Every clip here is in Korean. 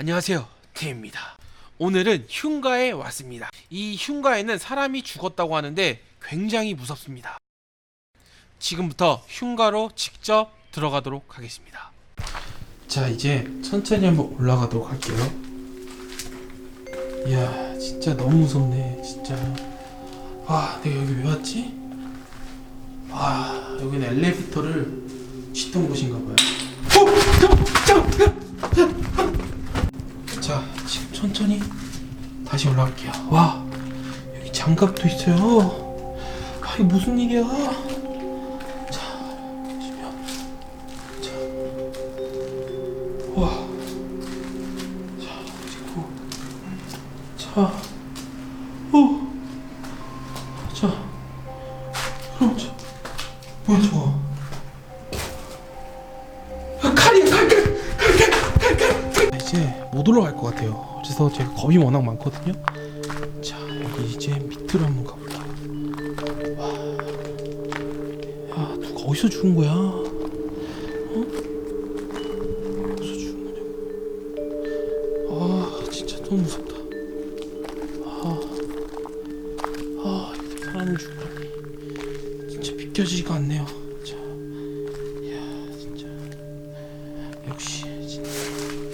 안녕하세요 태입니다 오늘은 흉가에 왔습니다 이 흉가에는 사람이 죽었다고 하는데 굉장히 무섭습니다 지금부터 흉가로 직접 들어가도록 하겠습니다 자 이제 천천히 한번 올라가도록 할게요 이야 진짜 너무 무섭네 진짜 아 내가 여기 왜 왔지? 아 여기는 엘리베이터를 짓던 곳인가 봐요 어! 잠깐! 잠깐! 천천히 다시 올라갈게요. 와, 여기 장갑도 있어요. 아, 이게 무슨 일이야? 자, 지금, 자, 와, 자, 그리고, 자, 오, 자, 그럼 자, 뭐야 저거? 못 올라갈 것 같아요. 그래서 제가 겁이 워낙 많거든요. 자 여기 이제 밑으로 한번 가볼게요. 와, 야 누가 어디서 죽은 거야? 어? 어디서 죽은 거냐고? 아 진짜 너무 무섭다. 아, 아 사람을 죽다니 진짜 믿겨지지가 않네요.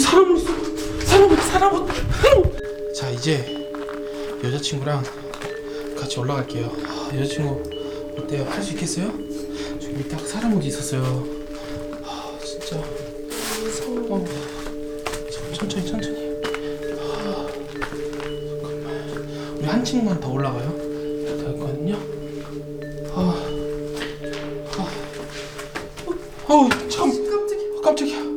사람을 있어. 사람을 사람을. 자 이제 여자친구랑 같이 올라갈게요. 아, 여자친구 어때요? 할 수 있겠어요? 저기 아까 사람 어디 있었어요? 아 진짜. 어. 천- 천천히 천천히. 아, 잠깐만. 우리 한 층만 더 올라가요. 됐거든요. 아. 아. 어, 어, 참 깜짝이야. 깜짝이야.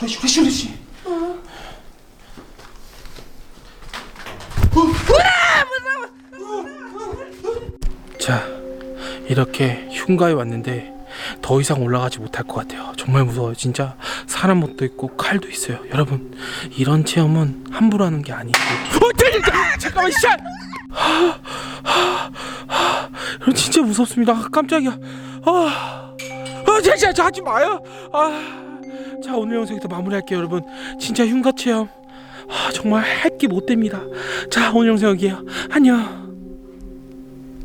후레쉬, 후레쉬, 후레쉬. 자, 이렇게 흉가에 왔는데 더 이상 올라가지 못할 것 같아요. 정말 무서워요. 진짜 사람 옷도 있고 칼도 있어요. 여러분 이런 체험은 함부로 하는 게 아니에요. 어, 자, 잠깐만 씨. 여러분 진짜 무섭습니다. 아, 깜짝이야. 아, 아, 자, 하지 마요. 아, 자 오늘 영상 여기서 마무리할게요, 여러분. 진짜 흉가 체험. 아, 정말 할 게 못 됩니다. 자 오늘 영상 여기에요. 안녕.